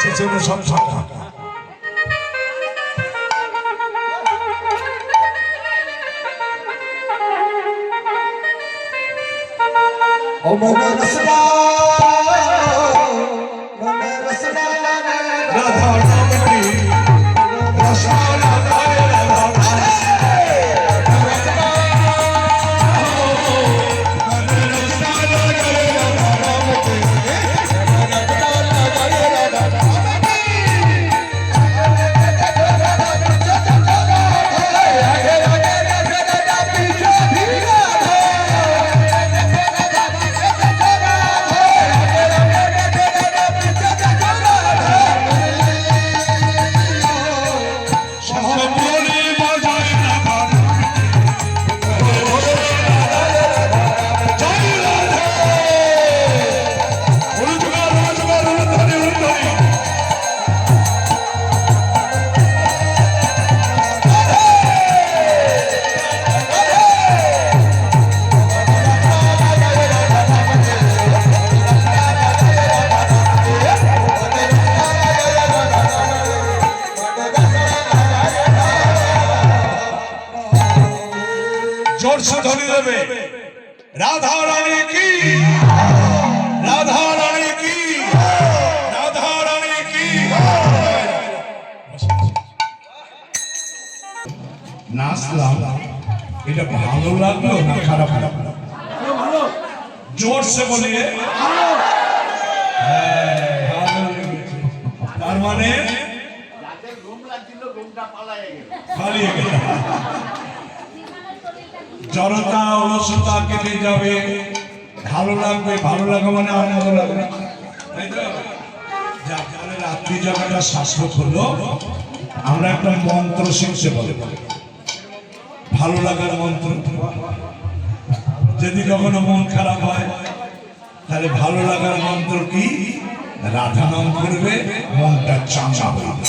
ছেচেন সব ফাঁকা। Oh, my जोर से बोलिए তার মানে পালিয়ে গেল। জড়তা অলসতা কেটে যাবে। ভালো লাগবে ভালো লাগবে মানে আনন্দ লাগবে তাই তো? যার কারণে রাত্রি জগৎটা শাশ্বত হলো। আমরা একটা মন্ত্র শিখছে বলে। ভালো লাগার মন্ত্র। যদি কখনো মন খারাপ হয়, তাহলে ভালো লাগার মন্ত্র কি? রাধা নাম করবে, মনটা চাঙ্গা হইবে।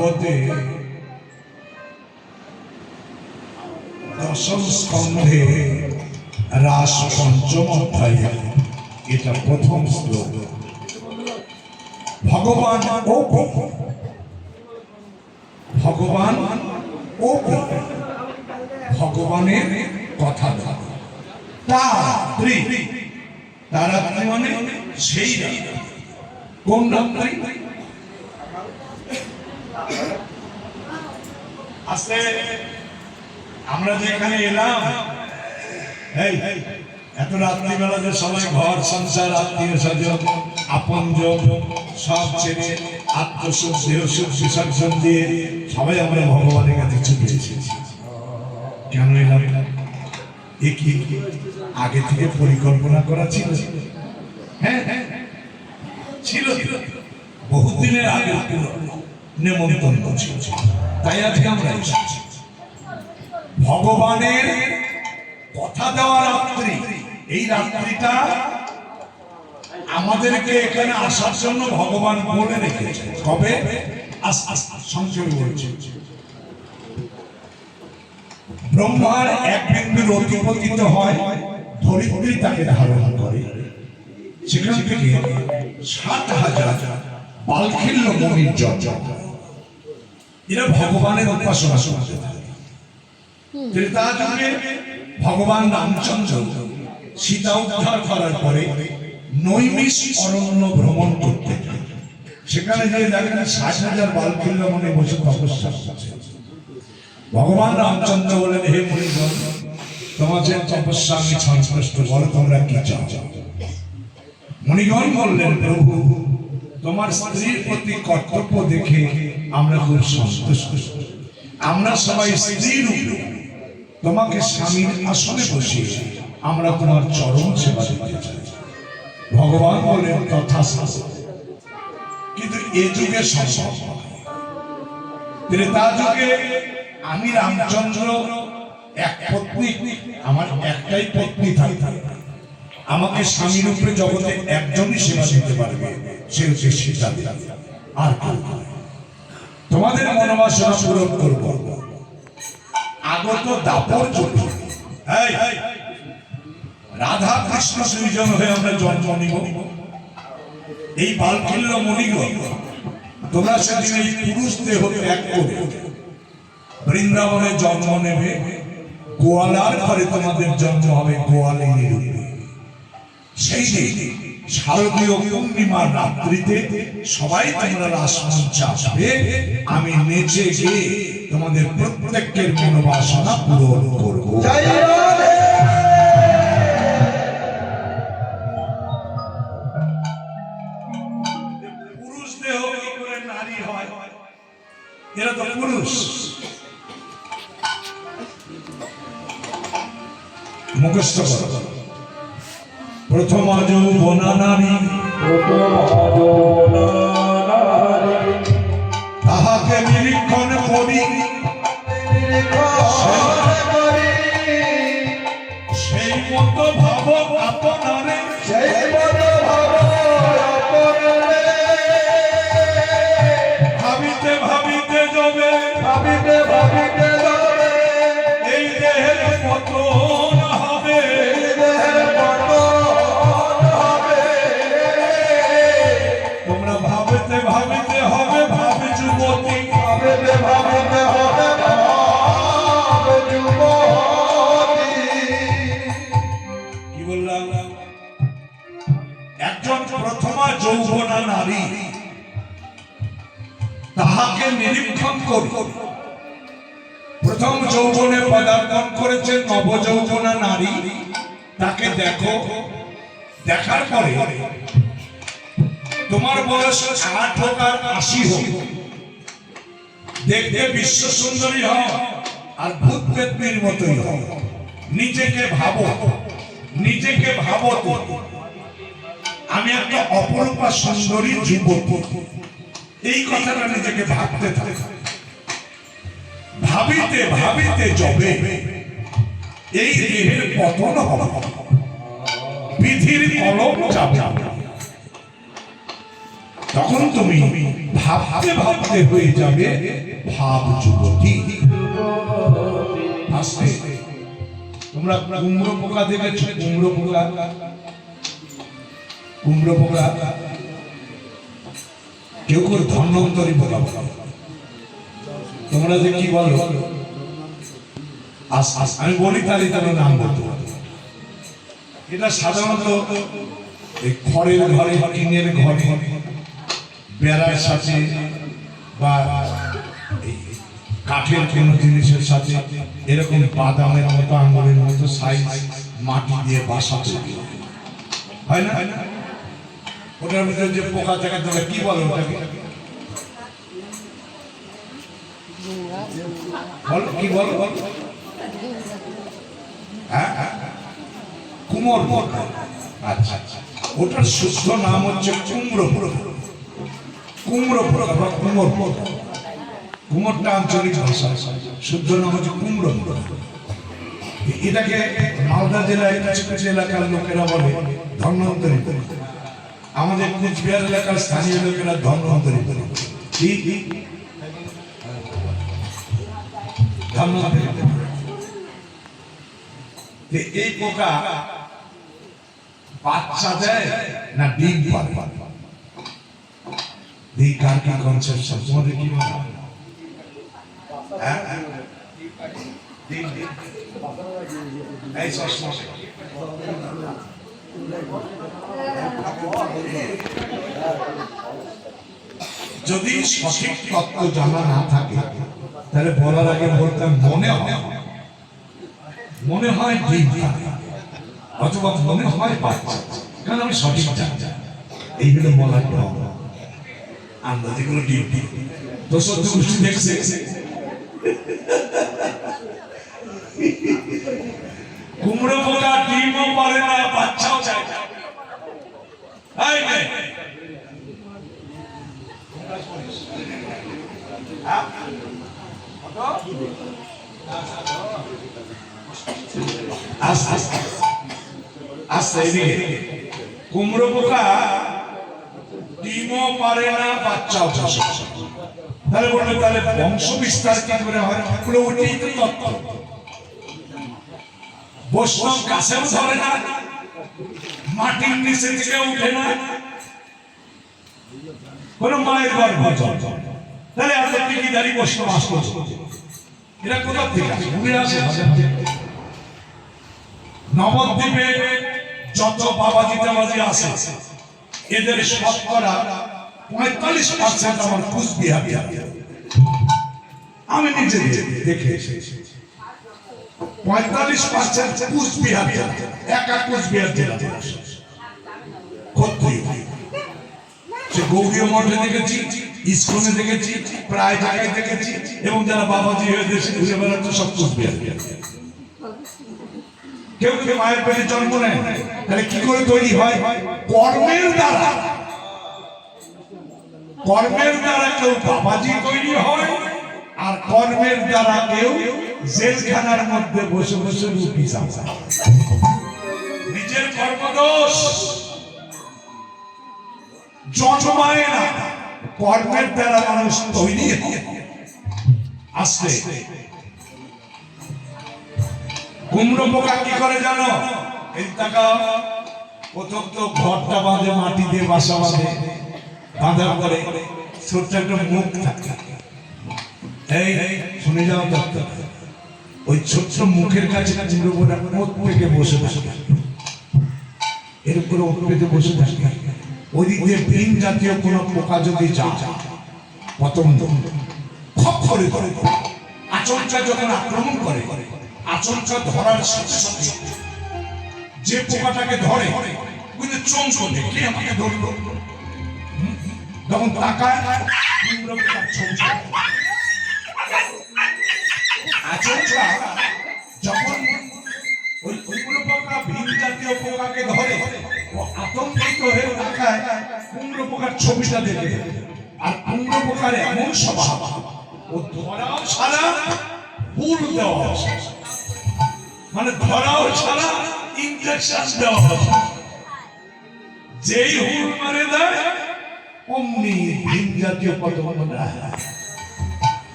ভাগবতে দশম স্কন্ধে রাস পঞ্চম অধ্যায়, এটা প্রথম শ্লোক। ভগবান ও ভগবান ও ভগবানের কথা তারাত্রি তারাত্রি মানে সেই কোন রাত্রি? আজকে আমরা যে এখানে এলাম, এই, এত রাত্রিবেলা যে সবাই ঘর, সংসার, আত্মীয় স্বজন আপন সব ছেড়ে আত্মসুখ দেহ সুখ বিসর্জন দিয়ে সবাই আমরা ভগবানের কাছে ছুটে এসেছি। কেন এলাম? এ কি আগে থেকে পরিকল্পনা করা ছিল? হ্যাঁ হ্যাঁ ছিল বহুদিনের আগে নেমন্তন্ন ছিল। তাই আজকে আমরা ভগবানের কথা দেওয়া রাত্রি, এই রাত্রিটা আমাদেরকে এখানে আসার জন্য ভগবান বলে রেখেছে। কবে? আস- আস- ব্রহ্মার এক বিন্দুর অতিপতিত হয়, ধরিত্রী তাকে ধারণ করে। সেখান থেকে সাত হাজার পালখিল্য মনির জন্ম এরা ভগবানের উপাসনা থাকে। ত্রেতা যুগে ভগবান রামচন্দ্র সীতা উদ্ধার করার পরে নৈমিষ অরণ্য ভ্রমণ করতে। সেখানে যে দেখেন ষাট হাজার বালকিল্য মনে বসে তপস্যা করছে। ভগবান রামচন্দ্র বলেন হে মুনিগণ তোমাদের তপস্যা আমি সন্তুষ্ট বলো তোমরা কি চাও? মুনিগণ বললেন প্রভু তোমার স্ত্রীর প্রতি কর্তব্য দেখে আমরা খুব সন্তুষ্ট। আমরা সবাই রূপে। তোমাকে স্বামীর আসনে বসিয়ে আমরা তোমার চরম সেবা দিতে চাই। ভগবান বলেন তথা কিন্তু এ যুগে সম্ভব। ত্রেতা যুগে আমি রামচন্দ্র, এক পত্নী, আমার একটাই পত্নী থাকতে আমাকে স্বামীর উপরে জগতে একজনই সেবা দিতে পারবে, সে হচ্ছে সীতা আর কেউ। তোমাদের মনোবাসনা পূরণ করব। আগত দাপর যুগে রাধা কৃষ্ণ দুইজন হয়ে আমরা জন্ম নিব। এই বালকিল্য মণিগণ, তোমরা সেদিন এই পুরুষ দেহ ত্যাগ করে বৃন্দাবনে জন্ম নেবে। গোয়ালার ঘরে তোমাদের জন্ম হবে গোয়ালিনী রূপে। সেই দিন শারদীয় পূর্ণিমার রাত্রিতে সবাই তোমরা রাসমঞ্চ আসবে। আমি নেচে গিয়ে তোমাদের প্রত্যেকের মনোবাসনা পূরণ করব। পুরুষ দেহ কি করে নারী হয়? এরা তো পুরুষ। মুখস্থ করো। প্রথম যৌবনা নারী তাহাকে নিরীক্ষণ করি। সেই মতো ভাব আপনারে। ভাবিতে ভাবিতে যাবে। এই দেহের পতন দেখার পরে তোমার বয়স আট হোক আর আশি হোক, দেখতে বিশ্ব সুন্দরী হও আর ভূত পেতনির মতোই হও। নিজেকে ভাবো নিজেকে ভাবো আমি একটা অপরূপা সুন্দরী যুবক। এই কথাটা নিজেকে ভাবতে থাকে। ভাবিতে ভাবিতে যবে এই দেহের পতন হবে। বিধির কলম যাবে তখন তুমি ভাবতে ভাবতে হয়ে যাবে, ভাব যুবতী। আসতে তোমরা কুমড়ো পোকা দেখেছ? কুমড়ো পোকা। কুমড়ো পোকা। কেউ কেউ ধন্বন্তরী পোকা। তোমরা যে কি বলো? আমি বলি তাহলে তার নাম বলতে পারব। এটা সাধারণত এই খড়ের ঘরে, টিনের ঘরে, বেড়ার সাথে বা কাঠের কোনো জিনিসের সাথে এরকম বাদামের মতো, আঙুরের মতো সাইজ মাটি দিয়ে বাসা তৈরি। হয়। না? ওটার ভিতরে যে পোকা থাকে, তোমরা কি বলো ওটাকে? বলো, কি বলো? বলো হ্যাঁ হ্যাঁ? কুমোর। আচ্ছা আচ্ছা। ওটার শুদ্ধ নাম হচ্ছে কুমড়ো কুমড়ো বা কুমোর কুমোরটা আঞ্চলিক ভাষা। শুদ্ধ নাম হচ্ছে কুমড়ো এটাকে মালদা জেলায় কিছু এলাকার লোকেরা বলে ধন্বন্তরী পোকা। আমাদের কুচবিহার এলাকার স্থানীয় লোকেরা ধন্বন্তরী বলে কি? এই পোকা বাচ্চা দেয় না ডিম পারে এই কার কি কনসেপশন তোমাদের কি মনে হয়? ডিম, ডিম। যদি সঠিক তত্ত্ব জানা না থাকে তাহলে বলার আগে বলতাম মনে হয় মনে হয় ডিম পারে। অথবা মনে হয় বাচ্চা কারণ আমি সঠিক জানি। এইগুলো বলার পর আমরা যেগুলো ডিম তো সত্য গোষ্ঠী দেখছে কুমড়ো পোকা ডিমও পারে না, বাচ্চাও চায় না? আস্তে আস্তে এদিকে কুমড়ো পোকা, ডিমও পারে না, বাচ্চাও তাহলে বলবে, তাহলে বংশ বিস্তার কি করে হয়? তো তত্ত্ব। বৈষ্ণব গাছেও ধরে না, মাটির নিচে থেকে উঠে না। কোনো মায়ের গর্ভ তাহলে করছে এরা কোথা থেকে আসে। নবদ্বীপে যত বাবাজি টাবাজি আসে এদের শতকরা পঁয়তাল্লিশ পার্সেন্ট আমার কুচবিহারি। আমি নিজে দেখে এসেছি। পঁয়তাল্লিশ পার্সেন্ট কুচবিহার, একা কুচবিহার জেলা। গৌরীয় মঠে দেখেছি, ইস্কনে দেখেছি, প্রায় জায়গায় দেখেছি, এবং যারা বাবাজি হয়ে দেশে ঘুরে বেড়াচ্ছে সব কুচবিহার। কেউ কেউ মায়ের পেটে জন্ম নেয়, তাহলে কি করে তৈরি হয়? কর্মের দ্বারা। কর্মের দ্বারা কেউ বাবাজি তৈরি হয়, আর কর্মের দ্বারা কেউ জেলখানার মধ্যে বসে বসে রুটি চাপা। নিজের কর্মদোষ। জন্মায় না, কর্মের দ্বারা মানুষ তৈরি হয়। আসলে কুমড়ো পোকা কি করে জানো? এই টাকা প্রথম তো ঘরটা বাঁধে, মাটি দিয়ে বাসা বাঁধে। বাঁধার পরে ছোট্ট একটা মুখ থাকে। এই, শুনে যাও দত্ত ওই ছোট্ট মুখের কাছে কুমড়ো পোকা ওত পেকে বসে বসে থাকে। এর উপরে ওত পেতে বসে থাকে। ওই দিক দিয়ে ভিন জাতীয় কোন পোকা যদি যায়, পতঙ্গ খপ করে করে। আচমকা যখন আক্রমণ করে করে আচমকা ধরার সাথে সাথে যে পোকাটাকে ধরে বুঝলে কে আমাকে ধরলো? তখন তাকায় যখন ওই পোকা ভিন জাতীয় পোকাকে ধরে আতঙ্কিত হয়ে তাকায় কুমড়ো পোকার ছবিটা দেখে আর কুমড়ো পোকার এমন স্বভাব, ও ধরাও ছাড়া ফুল দেওয়া। মানে ধরাও ছাড়া ইনজেকশন দেওয়া। যেই হুল মারে দেয়, অমনি ভিন জাতীয়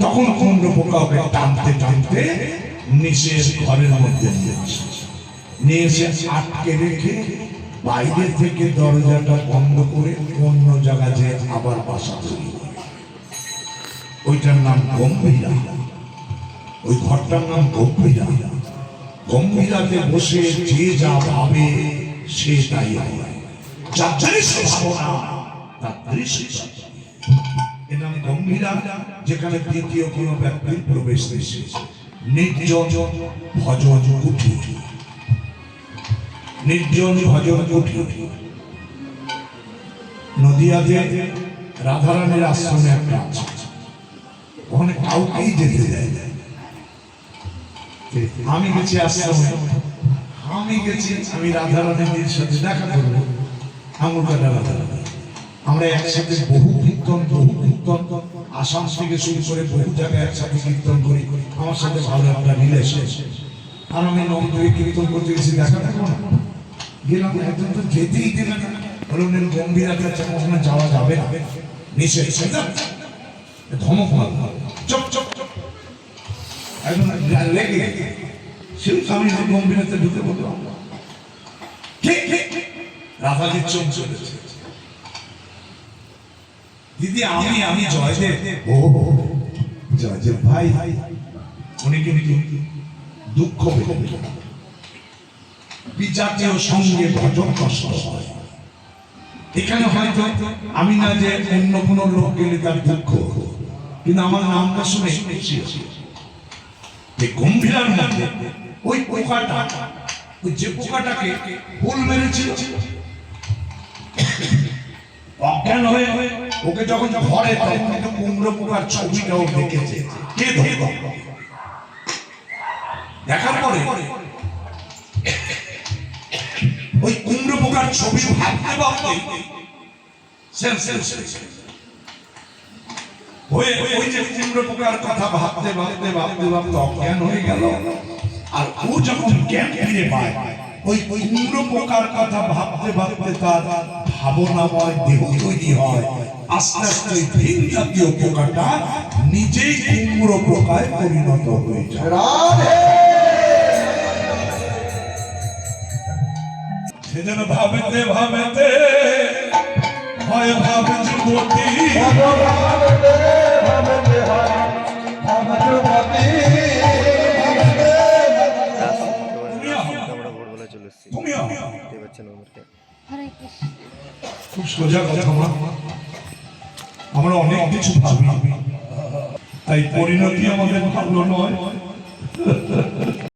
তখন কুমড়ো পোকা টানতে টানতে নিচের ঘরের মধ্যে নিয়ে এসে আটকে রেখে বাইরে থেকে দরজাটা বন্ধ করে অন্য জায়গাতে আবার বাসা তৈরি। ওইটার নাম গম্ভীরা। ওই ঘরটার নাম গম্ভীরা। গম্ভীরাতে বসে যে যা ভাবে, সে তাই হয়। যেখানে দ্বিতীয় কোন ব্যক্তির প্রবেশ নদিয়াতে রাধারানীর আশ্রমে একটা আছে। ওখানে কাউকেই যেতে দেয়। আমি গেছি আশ্রমে। আমি গেছি, আমি রাধারানীর সাথে দেখা করব। কাটা রাধারানী। আমরা একসাথে বহু কীর্তন বহু কীর্তন, আসাম থেকে শুরু করে বহু জায়গায় একসাথে কীর্তন করি। আমার সাথে ভালো একটা রিলেশন। আর আমি নবদ্বীপে কীর্তন করতে গেছি, দেখা দেখো না। গেলাম একজন তো যেতেই দিলেন না বললেন গম্ভীর ওখানে যাওয়া যাবে না। সেটা ধমক মারল চপ চপ চপ। একদম সেই স্বামী গম্ভীরতে ঢুকে বললাম ঠিক চোখ চলেছে দিদি, আমি আমি জয়দেব। ও, জয়দেব ভাই। উনি কিন্তু দুঃখ সঙ্গে ভজন কষ্ট হয়। এখানে হয়তো আমি না যে অন্য কোন লোক গেলে তার দুঃখ। কিন্তু আমার নামটা শুনে খুশি গম্ভীরার মধ্যে ওই পোকাটা, ওই যে পোকাটাকে ফুল মেরেছিল অজ্ঞান হয়ে ওকে যখন ধরে তখন কিন্তু কুমড়ো পোকার ছবিটাও দেখেছে কে ধরে দেখার পরে ওই কুমড়ো পোকার ছবি ভাবতে ভাবতে। হয়ে ওই যে কুমড়ো পোকার কথা ভাবতে ভাবতে ভাবতে ভাবতে অজ্ঞান হয়ে গেল। আর ও যখন জ্ঞান ফিরে পায় ওই ওই কুমড়ো পোকার কথা ভাবতে ভাবতে তার ভাবনাময় দেহ তৈরি হয়। আস্তে আস্তে ওই ভিন জাতীয় পোকাটা নিজেই কুমড়ো পোকায় পরিণত হয়ে যায়। রাধে! সে যেন ভাবেতে ভাবেতে হয় ভাবে যুবতী তুমিও চলে এসেছি তুমিও দেখতে পাচ্ছেন আমাদেরকে হরে কৃষ্ণ খুব সোজা কথা মা। আমরা অনেক কিছু ভাবি। তাই পরিণতি আমাদের ভালো নয়।